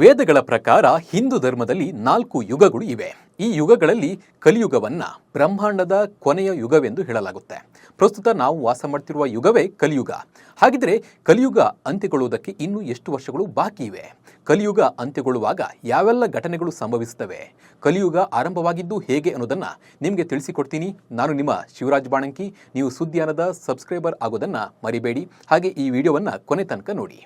ವೇದಗಳ ಪ್ರಕಾರ ಹಿಂದೂ ಧರ್ಮದಲ್ಲಿ ನಾಲ್ಕು ಯುಗಗಳು ಇವೆ. ಈ ಯುಗಗಳಲ್ಲಿ ಕಲಿಯುಗವನ್ನ ಬ್ರಹ್ಮಾಂಡದ ಕೊನೆಯ ಯುಗವೆಂದು ಹೇಳಲಾಗುತ್ತೆ. ಪ್ರಸ್ತುತ ನಾವು ವಾಸ ಮಾಡ್ತಿರುವ ಯುಗವೇ ಕಲಿಯುಗ. ಹಾಗಿದ್ರೆ ಕಲಿಯುಗ ಅಂತ್ಯಗೊಳ್ಳುವುದಕ್ಕೆ ಇನ್ನೂ ಎಷ್ಟು ವರ್ಷಗಳು ಬಾಕಿ ಇವೆ? ಕಲಿಯುಗ ಅಂತ್ಯಗೊಳ್ಳುವಾಗ ಯಾವೆಲ್ಲ ಘಟನೆಗಳು ಸಂಭವಿಸುತ್ತವೆ? ಕಲಿಯುಗ ಆರಂಭವಾಗಿದ್ದು ಹೇಗೆ ಅನ್ನೋದನ್ನ ನಿಮಗೆ ತಿಳಿಸಿಕೊಡ್ತೀನಿ. ನಾನು ನಿಮ್ಮ ಶಿವರಾಜ್ ಬಾಣಂಕಿ. ನೀವು ಸುದ್ದಿಯಾನದ ಸಬ್ಸ್ಕ್ರೈಬರ್ ಆಗೋದನ್ನ ಮರಿಬೇಡಿ. ಹಾಗೆ ಈ ವಿಡಿಯೋವನ್ನ ಕೊನೆ ತನಕ ನೋಡಿ.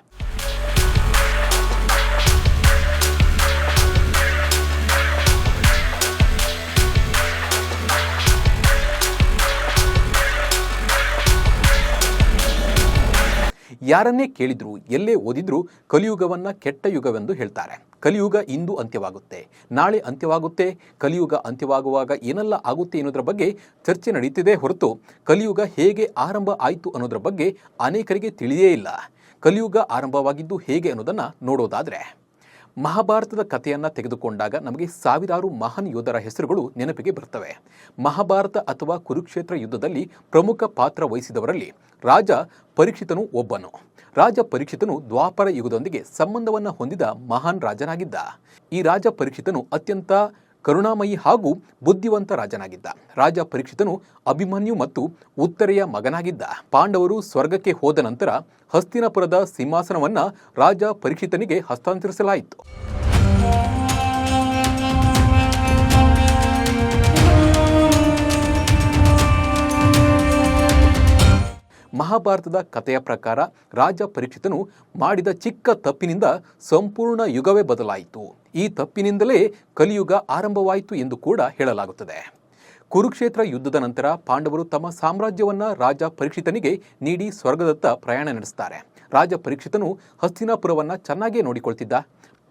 ಯಾರನ್ನೇ ಕೇಳಿದ್ರು, ಎಲ್ಲೇ ಓದಿದ್ರು ಕಲಿಯುಗವನ್ನ ಕೆಟ್ಟ ಯುಗವೆಂದು ಹೇಳ್ತಾರೆ. ಕಲಿಯುಗ ಇಂದು ಅಂತ್ಯವಾಗುತ್ತೆ. ನಾಳೆ ಅಂತ್ಯವಾಗುತ್ತೆ. ಕಲಿಯುಗ ಅಂತ್ಯವಾಗುವಾಗ ಏನೆಲ್ಲ ಆಗುತ್ತೆ ಅನ್ನೋದ್ರ ಬಗ್ಗೆ ಚರ್ಚೆ ನಡೀತಿದೆ ಹೊರತು ಕಲಿಯುಗ ಹೇಗೆ ಆರಂಭ ಆಯಿತು ಅನ್ನೋದ್ರ ಬಗ್ಗೆ ಅನೇಕರಿಗೆ ತಿಳಿಯೇ ಇಲ್ಲ. ಕಲಿಯುಗ ಆರಂಭವಾಗಿದ್ದು ಹೇಗೆ ಅನ್ನೋದನ್ನ ನೋಡೋದಾದ್ರೆ ಮಹಾಭಾರತದ ಕಥೆಯನ್ನು ತೆಗೆದುಕೊಂಡಾಗ ನಮಗೆ ಸಾವಿರಾರು ಮಹಾನ್ ಯೋಧರ ಹೆಸರುಗಳು ನೆನಪಿಗೆ ಬರ್ತವೆ. ಮಹಾಭಾರತ ಅಥವಾ ಕುರುಕ್ಷೇತ್ರ ಯುದ್ಧದಲ್ಲಿ ಪ್ರಮುಖ ಪಾತ್ರ ವಹಿಸಿದವರಲ್ಲಿ ರಾಜ ಪರೀಕ್ಷಿತನು ಒಬ್ಬನು. ರಾಜ ಪರೀಕ್ಷಿತನು ದ್ವಾಪರ ಯುಗದೊಂದಿಗೆ ಸಂಬಂಧವನ್ನು ಹೊಂದಿದ ಮಹಾನ್ ರಾಜನಾಗಿದ್ದ. ಈ ರಾಜ ಪರೀಕ್ಷಿತನು ಅತ್ಯಂತ ಕರುಣಾಮಯಿ ಹಾಗೂ ಬುದ್ಧಿವಂತ ರಾಜನಾಗಿದ್ದ. ರಾಜ ಪರೀಕ್ಷಿತನು ಅಭಿಮನ್ಯು ಮತ್ತು ಉತ್ತರೆಯ ಮಗನಾಗಿದ್ದ. ಪಾಂಡವರು ಸ್ವರ್ಗಕ್ಕೆ ಹೋದ ನಂತರ ಹಸ್ತಿನಪುರದ ಸಿಂಹಾಸನವನ್ನ ರಾಜ ಪರೀಕ್ಷಿತನಿಗೆ ಹಸ್ತಾಂತರಿಸಲಾಯಿತು. ಮಹಾಭಾರತದ ಕಥೆಯ ಪ್ರಕಾರ ರಾಜ ಪರೀಕ್ಷಿತನು ಮಾಡಿದ ಚಿಕ್ಕ ತಪ್ಪಿನಿಂದ ಸಂಪೂರ್ಣ ಯುಗವೇ ಬದಲಾಯಿತು. ಈ ತಪ್ಪಿನಿಂದಲೇ ಕಲಿಯುಗ ಆರಂಭವಾಯಿತು ಎಂದು ಕೂಡ ಹೇಳಲಾಗುತ್ತದೆ. ಕುರುಕ್ಷೇತ್ರ ಯುದ್ಧದ ನಂತರ ಪಾಂಡವರು ತಮ್ಮ ಸಾಮ್ರಾಜ್ಯವನ್ನ ರಾಜ ಪರೀಕ್ಷಿತನಿಗೆ ನೀಡಿ ಸ್ವರ್ಗದತ್ತ ಪ್ರಯಾಣ ನಡೆಸುತ್ತಾರೆ ರಾಜ ಪರೀಕ್ಷಿತನು ಹಸ್ತಿನಾಪುರವನ್ನ ಚೆನ್ನಾಗೇ ನೋಡಿಕೊಳ್ತಿದ್ದ.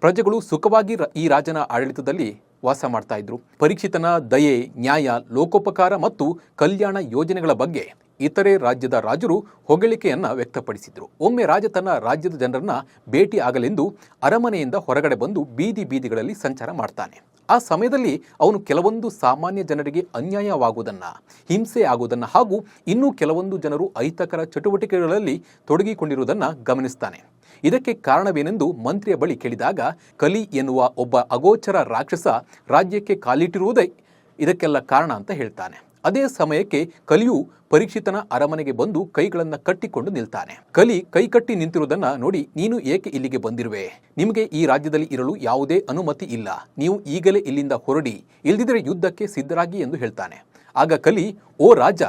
ಪ್ರಜೆಗಳು ಸುಖವಾಗಿ ಈ ರಾಜನ ಆಡಳಿತದಲ್ಲಿ ವಾಸ ಮಾಡ್ತಾ ಇದ್ರು. ಪರೀಕ್ಷಿತನ ದಯೆ, ನ್ಯಾಯ, ಲೋಕೋಪಕಾರ ಮತ್ತು ಕಲ್ಯಾಣ ಯೋಜನೆಗಳ ಬಗ್ಗೆ ಇತರೆ ರಾಜ್ಯದ ರಾಜರು ಹೊಗಳಿಕೆಯನ್ನ ವ್ಯಕ್ತಪಡಿಸಿದ್ರು. ಒಮ್ಮೆ ರಾಜ ತನ್ನ ರಾಜ್ಯದ ಜನರನ್ನ ಭೇಟಿ ಆಗಲೆಂದು ಅರಮನೆಯಿಂದ ಹೊರಗಡೆ ಬಂದು ಬೀದಿ ಬೀದಿಗಳಲ್ಲಿ ಸಂಚಾರ ಮಾಡ್ತಾನೆ. ಆ ಸಮಯದಲ್ಲಿ ಅವನು ಕೆಲವೊಂದು ಸಾಮಾನ್ಯ ಜನರಿಗೆ ಅನ್ಯಾಯವಾಗುವುದನ್ನು, ಹಿಂಸೆ ಆಗುವುದನ್ನು ಹಾಗೂ ಇನ್ನೂ ಕೆಲವೊಂದು ಜನರು ಅಹಿತಕರ ಚಟುವಟಿಕೆಗಳಲ್ಲಿ ತೊಡಗಿಕೊಂಡಿರುವುದನ್ನು ಗಮನಿಸ್ತಾನೆ. ಇದಕ್ಕೆ ಕಾರಣವೇನೆಂದು ಮಂತ್ರಿಯ ಬಳಿ ಕೇಳಿದಾಗ, ಕಲಿ ಎನ್ನುವ ಒಬ್ಬ ಅಗೋಚರ ರಾಕ್ಷಸ ರಾಜ್ಯಕ್ಕೆ ಕಾಲಿಟ್ಟಿರುವುದೇ ಇದಕ್ಕೆಲ್ಲ ಕಾರಣ ಅಂತ ಹೇಳ್ತಾನೆ. ಅದೇ ಸಮಯಕ್ಕೆ ಕಲಿಯು ಪರೀಕ್ಷಿತನ ಅರಮನೆಗೆ ಬಂದು ಕೈಗಳನ್ನು ಕಟ್ಟಿಕೊಂಡು ನಿಲ್ತಾನೆ. ಕಲಿ ಕೈಕಟ್ಟಿ ನಿಂತಿರುವುದನ್ನ ನೋಡಿ ನೀನು ಏಕೆ ಇಲ್ಲಿಗೆ ಬಂದಿರುವೆ? ನಿಮಗೆ ಈ ರಾಜ್ಯದಲ್ಲಿ ಇರಲು ಯಾವುದೇ ಅನುಮತಿ ಇಲ್ಲ. ನೀವು ಈಗಲೇ ಇಲ್ಲಿಂದ ಹೊರಡಿ. ಇಲ್ದಿದ್ರೆ ಯುದ್ಧಕ್ಕೆ ಸಿದ್ಧರಾಗಿ ಎಂದು ಹೇಳ್ತಾನೆ. ಆಗ ಕಲಿ, ಓ ರಾಜ,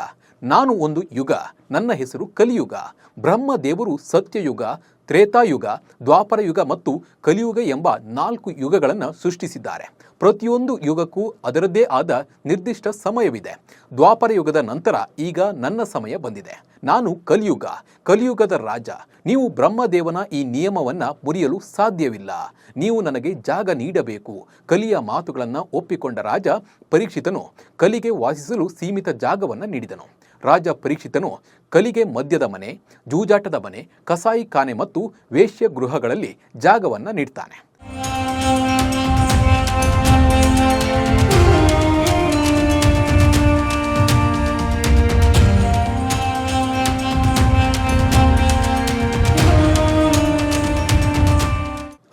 ನಾನು ಒಂದು ಯುಗ, ನನ್ನ ಹೆಸರು ಕಲಿಯುಗ. ಬ್ರಹ್ಮ ದೇವರು ಸತ್ಯಯುಗ, ತ್ರೇತಾಯುಗ ದ್ವಾಪರ ಯುಗ ಮತ್ತು ಕಲಿಯುಗ ಎಂಬ ನಾಲ್ಕು ಯುಗಗಳನ್ನು ಸೃಷ್ಟಿಸಿದ್ದಾರೆ. ಪ್ರತಿಯೊಂದು ಯುಗಕ್ಕೂ ಅದರದ್ದೇ ಆದ ನಿರ್ದಿಷ್ಟ ಸಮಯವಿದೆ. ದ್ವಾಪರ ಯುಗದ ನಂತರ ಈಗ ನನ್ನ ಸಮಯ ಬಂದಿದೆ. ನಾನು ಕಲಿಯುಗ. ಕಲಿಯುಗದ ರಾಜ. ನೀವು ಬ್ರಹ್ಮದೇವನ ಈ ನಿಯಮವನ್ನ ಮುರಿಯಲು ಸಾಧ್ಯವಿಲ್ಲ. ನೀವು ನನಗೆ ಜಾಗ ನೀಡಬೇಕು. ಕಲಿಯ ಮಾತುಗಳನ್ನು ಒಪ್ಪಿಕೊಂಡ ರಾಜ ಪರೀಕ್ಷಿತನು ಕಲಿಗೆ ವಾಸಿಸಲು ಸೀಮಿತ ಜಾಗವನ್ನು ನೀಡಿದನು. ರಾಜ ಪರೀಕ್ಷಿತನು ಕಲಿಗೆ ಮದ್ಯದ ಮನೆ, ಜೂಜಾಟದ ಮನೆ, ಕಸಾಯಿ ಖಾನೆ ಮತ್ತು ವೇಶ್ಯ ಗೃಹಗಳಲ್ಲಿ ಜಾಗವನ್ನು ನೀಡ್ತಾನೆ.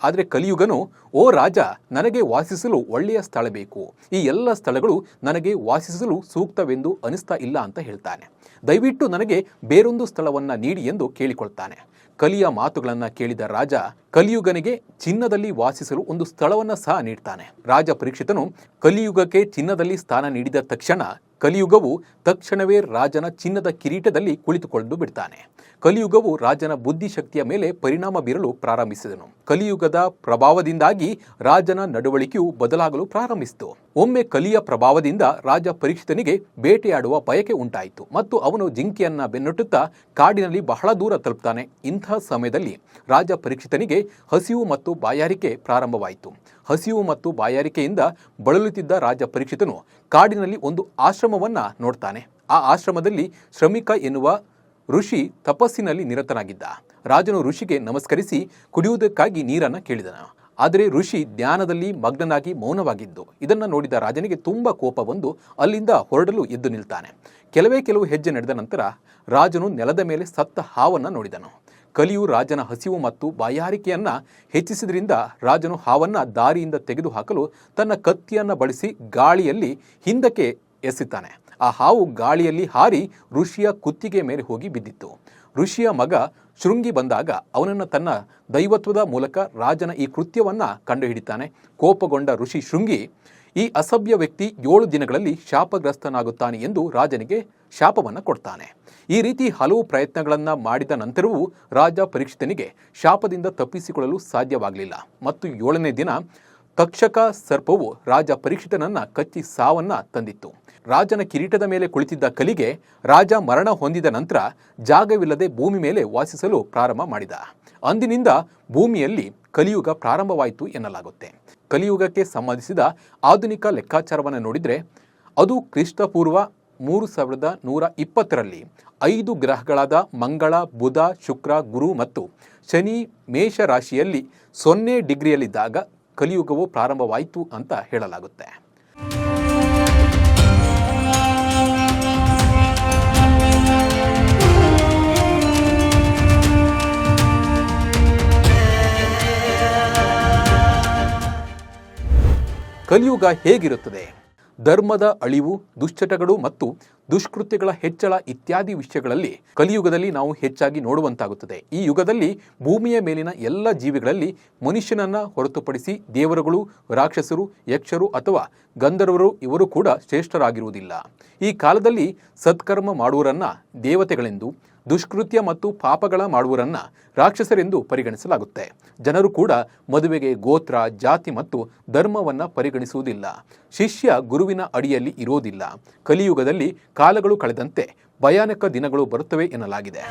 ಆದರೆ ಕಲಿಯುಗನು, ಓ ರಾಜ, ನನಗೆ ವಾಸಿಸಲು ಒಳ್ಳೆಯ ಸ್ಥಳ ಬೇಕು. ಈ ಎಲ್ಲ ಸ್ಥಳಗಳು ನನಗೆ ವಾಸಿಸಲು ಸೂಕ್ತವೆಂದು ಅನಿಸ್ತಾ ಇಲ್ಲ ಅಂತ ಹೇಳ್ತಾನೆ. ದಯವಿಟ್ಟು ನನಗೆ ಬೇರೊಂದು ಸ್ಥಳವನ್ನು ನೀಡಿ ಎಂದು ಕೇಳಿಕೊಳ್ತಾನೆ. ಕಲಿಯ ಮಾತುಗಳನ್ನು ಕೇಳಿದ ರಾಜ, ಕಲಿಯುಗನಿಗೆ ಚಿನ್ನದಲ್ಲಿ ವಾಸಿಸಲು ಒಂದು ಸ್ಥಳವನ್ನು ಸಹ ನೀಡ್ತಾನೆ. ರಾಜ ಪರೀಕ್ಷಿತನು, ಕಲಿಯುಗಕ್ಕೆ ಚಿನ್ನದಲ್ಲಿ ಸ್ಥಾನ ನೀಡಿದ ತಕ್ಷಣ, ಕಲಿಯುಗವು ತಕ್ಷಣವೇ ರಾಜನ ಚಿನ್ನದ ಕಿರೀಟದಲ್ಲಿ ಕುಳಿತುಕೊಂಡು ಬಿಡ್ತಾನೆ. ಕಲಿಯುಗವು ರಾಜನ ಬುದ್ಧಿಶಕ್ತಿಯ ಮೇಲೆ ಪರಿಣಾಮ ಬೀರಲು ಪ್ರಾರಂಭಿಸಿದನು. ಕಲಿಯುಗದ ಪ್ರಭಾವದಿಂದಾಗಿ ರಾಜನ ನಡವಳಿಕೆಯು ಬದಲಾಗಲು ಪ್ರಾರಂಭಿಸಿತು. ಒಮ್ಮೆ ಕಲಿಯ ಪ್ರಭಾವದಿಂದ ರಾಜ ಪರೀಕ್ಷಿತನಿಗೆ ಬೇಟೆಯಾಡುವ ಬಯಕೆ ಉಂಟಾಯಿತು ಮತ್ತು ಅವನು ಜಿಂಕೆಯನ್ನ ಬೆನ್ನಟ್ಟುತ್ತಾ ಕಾಡಿನಲ್ಲಿ ಬಹಳ ದೂರ ತಲುಪ್ತಾನೆ. ಇಂಥ ಸಮಯದಲ್ಲಿ ರಾಜ ಪರೀಕ್ಷಿತನಿಗೆ ಹಸಿವು ಮತ್ತು ಬಾಯಾರಿಕೆ ಪ್ರಾರಂಭವಾಯಿತು. ಹಸಿವು ಮತ್ತು ಬಾಯಾರಿಕೆಯಿಂದ ಬಳಲುತ್ತಿದ್ದ ರಾಜ ಪರೀಕ್ಷಿತನು ಕಾಡಿನಲ್ಲಿ ಒಂದು ಆಶ್ರಮವನ್ನ ನೋಡ್ತಾನೆ. ಆ ಆಶ್ರಮದಲ್ಲಿ ಶ್ರಮಿಕ ಎನ್ನುವ ಋಷಿ ತಪಸ್ಸಿನಲ್ಲಿ ನಿರತನಾಗಿದ್ದ. ರಾಜನು ಋಷಿಗೆ ನಮಸ್ಕರಿಸಿ ಕುಡಿಯುವುದಕ್ಕಾಗಿ ನೀರನ್ನು ಕೇಳಿದನು. ಆದರೆ ಋಷಿ ಧ್ಯಾನದಲ್ಲಿ ಮಗ್ನನಾಗಿ ಮೌನವಾಗಿದ್ದು, ಇದನ್ನು ನೋಡಿದ ರಾಜನಿಗೆ ತುಂಬ ಕೋಪ ಬಂದು ಅಲ್ಲಿಂದ ಹೊರಡಲು ಎದ್ದು ನಿಲ್ತಾನೆ. ಕೆಲವೇ ಕೆಲವು ಹೆಜ್ಜೆ ನಡೆದ ನಂತರ ರಾಜನು ನೆಲದ ಮೇಲೆ ಸತ್ತ ಹಾವನ್ನು ನೋಡಿದನು. ಕಲಿಯು ರಾಜನ ಹಸಿವು ಮತ್ತು ಬಾಯಾರಿಕೆಯನ್ನು ಹೆಚ್ಚಿಸಿದ್ರಿಂದ ರಾಜನು ಹಾವನ್ನ ದಾರಿಯಿಂದ ತೆಗೆದುಹಾಕಲು ತನ್ನ ಕತ್ತಿಯನ್ನು ಬಳಸಿ ಗಾಳಿಯಲ್ಲಿ ಹಿಂದಕ್ಕೆ ಎಸೆತಾನೆ ಆ ಹಾವು ಗಾಳಿಯಲ್ಲಿ ಹಾರಿ ಋಷಿಯ ಕುತ್ತಿಗೆ ಮೇಲೆ ಹೋಗಿ ಬಿದ್ದಿತ್ತು. ಋಷಿಯ ಮಗ ಶೃಂಗಿ ಬಂದಾಗ ಅವನನ್ನು ತನ್ನ ದೈವತ್ವದ ಮೂಲಕ ರಾಜನ ಈ ಕೃತ್ಯವನ್ನು ಕಂಡುಹಿಡಿತಾನೆ. ಕೋಪಗೊಂಡ ಋಷಿ ಶೃಂಗಿ ಈ ಅಸಭ್ಯ ವ್ಯಕ್ತಿ ಏಳು ದಿನಗಳಲ್ಲಿ ಶಾಪಗ್ರಸ್ತನಾಗುತ್ತಾನೆ ಎಂದು ರಾಜನಿಗೆ ಶಾಪವನ್ನು ಕೊಡ್ತಾನೆ. ಈ ರೀತಿ ಹಲವು ಪ್ರಯತ್ನಗಳನ್ನು ಮಾಡಿದ ನಂತರವೂ ರಾಜ ಪರೀಕ್ಷಿತನಿಗೆ ಶಾಪದಿಂದ ತಪ್ಪಿಸಿಕೊಳ್ಳಲು ಸಾಧ್ಯವಾಗಲಿಲ್ಲ. ಮತ್ತು ಏಳನೇ ದಿನ ತಕ್ಷಕ ಸರ್ಪವು ರಾಜ ಪರೀಕ್ಷಿತನನ್ನು ಕಚ್ಚಿ ಸಾವನ್ನ ತಂದಿತ್ತು. ರಾಜನ ಕಿರೀಟದ ಮೇಲೆ ಕುಳಿತಿದ್ದ ಕಲಿಗೆ ರಾಜ ಮರಣ ಹೊಂದಿದ ನಂತರ ಜಾಗವಿಲ್ಲದೆ ಭೂಮಿ ಮೇಲೆ ವಾಸಿಸಲು ಪ್ರಾರಂಭ ಮಾಡಿದ. ಅಂದಿನಿಂದ ಭೂಮಿಯಲ್ಲಿ ಕಲಿಯುಗ ಪ್ರಾರಂಭವಾಯಿತು ಎನ್ನಲಾಗುತ್ತೆ. ಕಲಿಯುಗಕ್ಕೆ ಸಂಬಂಧಿಸಿದ ಆಧುನಿಕ ಲೆಕ್ಕಾಚಾರವನ್ನು ನೋಡಿದರೆ ಅದು ಕ್ರಿಸ್ತಪೂರ್ವ ಮೂರು ಸಾವಿರದ ನೂರ ಇಪ್ಪತ್ತರಲ್ಲಿ ಐದು ಗ್ರಹಗಳಾದ ಮಂಗಳ, ಬುಧ, ಶುಕ್ರ, ಗುರು ಮತ್ತು ಶನಿ ಮೇಷ ರಾಶಿಯಲ್ಲಿ ಸೊನ್ನೆ ಡಿಗ್ರಿಯಲ್ಲಿದ್ದಾಗ ಕಲಿಯುಗವು ಪ್ರಾರಂಭವಾಯಿತು ಅಂತ ಹೇಳಲಾಗುತ್ತೆ. ಕಲಿಯುಗ ಹೇಗಿರುತ್ತದೆ? ಧರ್ಮದ ಅಳಿವು ದುಶ್ಚಟಗಳು ಮತ್ತು ದುಷ್ಕೃತ್ಯಗಳ ಹೆಚ್ಚಳ ಇತ್ಯಾದಿ ವಿಷಯಗಳಲ್ಲಿ ಕಲಿಯುಗದಲ್ಲಿ ನಾವು ಹೆಚ್ಚಾಗಿ ನೋಡುವಂತಾಗುತ್ತದೆ. ಈ ಯುಗದಲ್ಲಿ ಭೂಮಿಯ ಮೇಲಿನ ಎಲ್ಲ ಜೀವಿಗಳಲ್ಲಿ ಮನುಷ್ಯನನ್ನ ಹೊರತುಪಡಿಸಿ ದೇವರುಗಳು, ರಾಕ್ಷಸರು, ಯಕ್ಷರು ಅಥವಾ ಗಂಧರ್ವರು ಇವರು ಕೂಡ ಶ್ರೇಷ್ಠರಾಗಿರುವುದಿಲ್ಲ. ಈ ಕಾಲದಲ್ಲಿ ಸತ್ಕರ್ಮ ಮಾಡುವರನ್ನ ದೇವತೆಗಳೆಂದು, ದುಷ್ಕೃತ್ಯ ಮತ್ತು ಪಾಪಗಳ ಮಾಡುವರನ್ನ ರಾಕ್ಷಸರೆಂದು ಪರಿಗಣಿಸಲಾಗುತ್ತೆ. ಜನರು ಕೂಡ ಮದುವೆಗೆ ಗೋತ್ರ, ಜಾತಿ ಮತ್ತು ಧರ್ಮವನ್ನ ಪರಿಗಣಿಸುವುದಿಲ್ಲ. ಶಿಷ್ಯ ಗುರುವಿನ ಅಡಿಯಲ್ಲಿ ಇರೋದಿಲ್ಲ ಕಲಿಯುಗದಲ್ಲಿ ಕಾಲಗಳು ಕಳೆದಂತೆ ಭಯಾನಕ ದಿನಗಳು ಬರುತ್ತವೆ ಎನ್ನಲಾಗಿದೆ.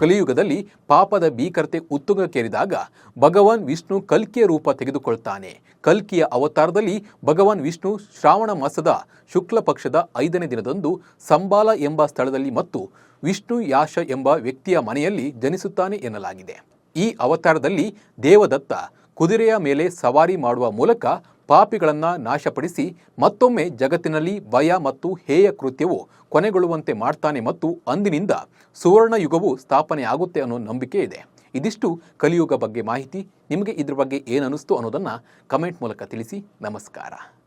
ಕಲಿಯುಗದಲ್ಲಿ ಪಾಪದ ಭೀಕರತೆ ಉತ್ತುಂಗಕ್ಕೇರಿದಾಗ ಭಗವಾನ್ ವಿಷ್ಣು ಕಲ್ಕಿಯ ರೂಪ ತೆಗೆದುಕೊಳ್ತಾನೆ. ಕಲ್ಕಿಯ ಅವತಾರದಲ್ಲಿ ಭಗವಾನ್ ವಿಷ್ಣು ಶ್ರಾವಣ ಮಾಸದ ಶುಕ್ಲ ಪಕ್ಷದ ಐದನೇ ದಿನದಂದು ಸಂಬಾಲ ಎಂಬ ಸ್ಥಳದಲ್ಲಿ ಮತ್ತು ವಿಷ್ಣು ಯಾಶ ಎಂಬ ವ್ಯಕ್ತಿಯ ಮನೆಯಲ್ಲಿ ಜನಿಸುತ್ತಾನೆ ಎನ್ನಲಾಗಿದೆ. ಈ ಅವತಾರದಲ್ಲಿ ದೇವದತ್ತ ಕುದುರೆಯ ಮೇಲೆ ಸವಾರಿ ಮಾಡುವ ಮೂಲಕ ಪಾಪಿಗಳನ್ನ ನಾಶಪಡಿಸಿ ಮತ್ತೊಮ್ಮೆ ಜಗತ್ತಿನಲ್ಲಿ ಭಯ ಮತ್ತು ಹೇಯ ಕೃತ್ಯವು ಕೊನೆಗೊಳ್ಳುವಂತೆ ಮಾಡ್ತಾನೆ ಮತ್ತು ಅಂದಿನಿಂದ ಸುವರ್ಣ ಯುಗವು ಸ್ಥಾಪನೆ ಆಗುತ್ತೆ ಅನ್ನೋ ನಂಬಿಕೆ ಇದೆ. ಇದಿಷ್ಟು ಕಲಿಯುಗ ಬಗ್ಗೆ ಮಾಹಿತಿ. ನಿಮಗೆ ಇದ್ರ ಬಗ್ಗೆ ಏನನ್ನಿಸ್ತು ಅನ್ನೋದನ್ನು ಕಮೆಂಟ್ ಮೂಲಕ ತಿಳಿಸಿ. ನಮಸ್ಕಾರ.